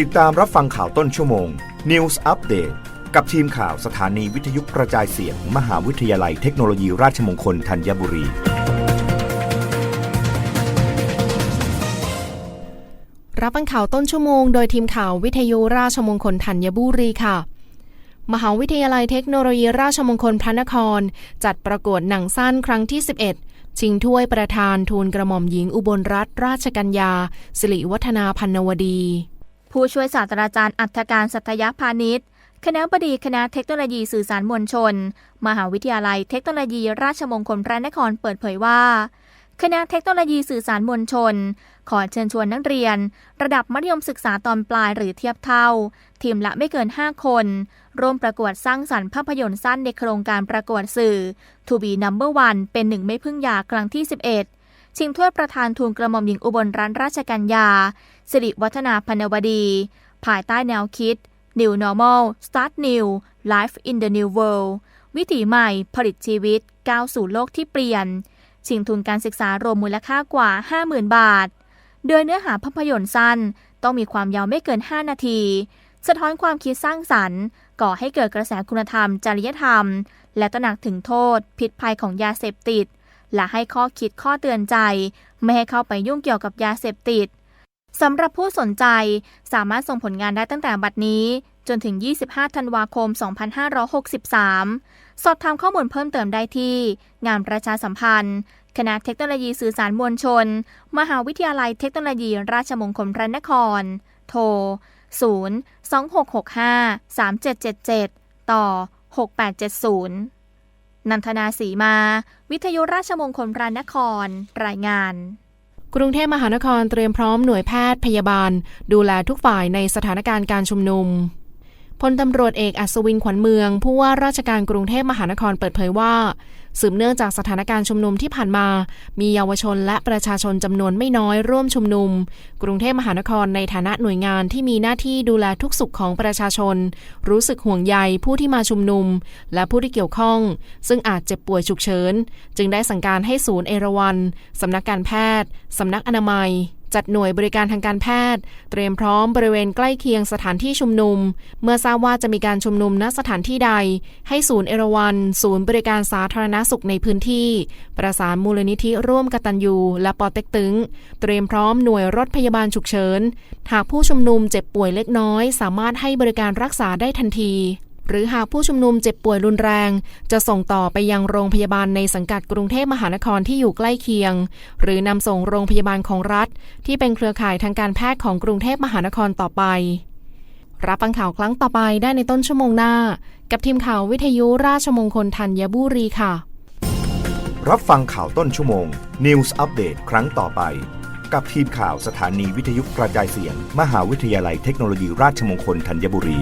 ติดตามรับฟังข่าวต้นชั่วโมง News Update กับทีมข่าวสถานีวิทยุกระจายเสียงมหาวิทยาลัยเทคโนโลยีราชมงคลธัญบุรี รับฟังข่าวต้นชั่วโมง โดยทีมข่าววิทยุราชมงคลธัญบุรีค่ะ มหาวิทยาลัยเทคโนโลยีราชมงคลพระนคร จัดประกวดหนังสั้นครั้งที่ 11ชิงถ้วยประธานทูลกระหม่อมหญิงอุบลรัตนราชกัญญาสิริวัฒนาพันนวดี ผู้ช่วยศาสตราจารย์อัธการสัตยพาณิชย์คณะบดีคณะเทคโนโลยีสื่อสารมวลชน มหาวิทยาลัยเทคโนโลยีราชมงคลพระนครเปิดเผยว่า คณะเทคโนโลยีสื่อสารมวลชน ขอเชิญชวนนักเรียน ระดับมัธยมศึกษาตอนปลายหรือเทียบเท่า ทีมละไม่เกิน 5 คน ร่วมประกวดสร้างสรรค์ภาพยนตร์สั้นในโครงการประกวดสื่อ To be number one เป็นหนึ่งไม่พึ่งยาครั้งที่ 11 ชิงถ้วยประธานทูลกระหม่อมหญิงอุบลรัตนราชกัญญา สิริวัฒนาพนวดี ภายใต้แนวคิด New Normal Start New Life in the New World วิถีใหม่ผลิตชีวิตก้าวสู่โลกที่เปลี่ยน ชิงทุนการศึกษารวมมูลค่ากว่า 50,000 บาท โดยเนื้อหาภาพยนตร์สั้น ต้องมีความยาวไม่เกิน 5 นาที สะท้อนความคิดสร้างสรรค์ ก่อให้เกิดกระแสคุณธรรม จริยธรรม และตระหนักถึงโทษ พิษภัยของยาเสพติด และให้ข้อคิดข้อเตือนใจ ไม่ให้เข้าไปยุ่งเกี่ยวกับยาเสพติดสำหรับผู้สนใจสามารถส่งผลงานได้ตั้งแต่บัดนี้ จนถึง 25 ธันวาคม 2563 สอบถามข้อมูลเพิ่มเติมได้ที่ งานประชาสัมพันธ์ คณะเทคโนโลยีสื่อสารมวลชน มหาวิทยาลัยเทคโนโลยีราชมงคลพระนคร โทร 0 2665 3777 ต่อ 6870 นันทนาสีมา วิทยุราชมงคลพระนคร รายงาน กรุงเทพมหานครเตรียมพร้อมหน่วยแพทย์พยาบาล ดูแลทุกฝ่ายในสถานการณ์การชุมนุม พลตำรวจเอกอัศวินขวัญเมือง ผู้ว่าราชการกรุงเทพมหานครเปิดเผยว่า สืบเนื่องจากสถานการณ์ชุมนุมที่ผ่านมา มีเยาวชนและประชาชนจำนวนไม่น้อยร่วมชุมนุม กรุงเทพมหานครในฐานะหน่วยงานที่มีหน้าที่ดูแลทุกสุขของประชาชน รู้สึกห่วงใยผู้ที่มาชุมนุม และผู้ที่เกี่ยวข้อง ซึ่งอาจเจ็บป่วยฉุกเฉิน จึงได้สั่งการให้ศูนย์เอราวันสำนักการแพทย์สำนักอนามัย จัดหน่วยบริการทางการแพทย์ เตรียมพร้อมบริเวณใกล้เคียงสถานที่ชุมนุม เมื่อทราบว่าจะมีการชุมนุมณสถานที่ใด ให้ศูนย์เอราวันศูนย์บริการสาธารณสุขในพื้นที่ ประสานมูลนิธิร่วมกตัญญูและปอเต็กตึง เตรียมพร้อมหน่วยรถพยาบาลฉุกเฉิน หากผู้ชุมนุมเจ็บป่วยเล็กน้อย สามารถให้บริการรักษาได้ทันที หรือหากผู้ชุมนุมเจ็บป่วยรุนแรง จะส่งต่อไปยังโรงพยาบาลในสังกัดกรุงเทพมหานครที่อยู่ใกล้เคียง หรือนำส่งโรงพยาบาลของรัฐ ที่เป็นเครือข่ายทางการแพทย์ของกรุงเทพมหานครต่อไป รับฟังข่าวครั้งต่อไปได้ในต้นชั่วโมงหน้า กับทีมข่าววิทยุราชมงคลธัญบุรีค่ะ รับฟังข่าวต้นชั่วโมง News Update ครั้งต่อไป กับทีมข่าวสถานีวิทยุกระจายเสียง มหาวิทยาลัยเทคโนโลยีราชมงคลธัญบุรี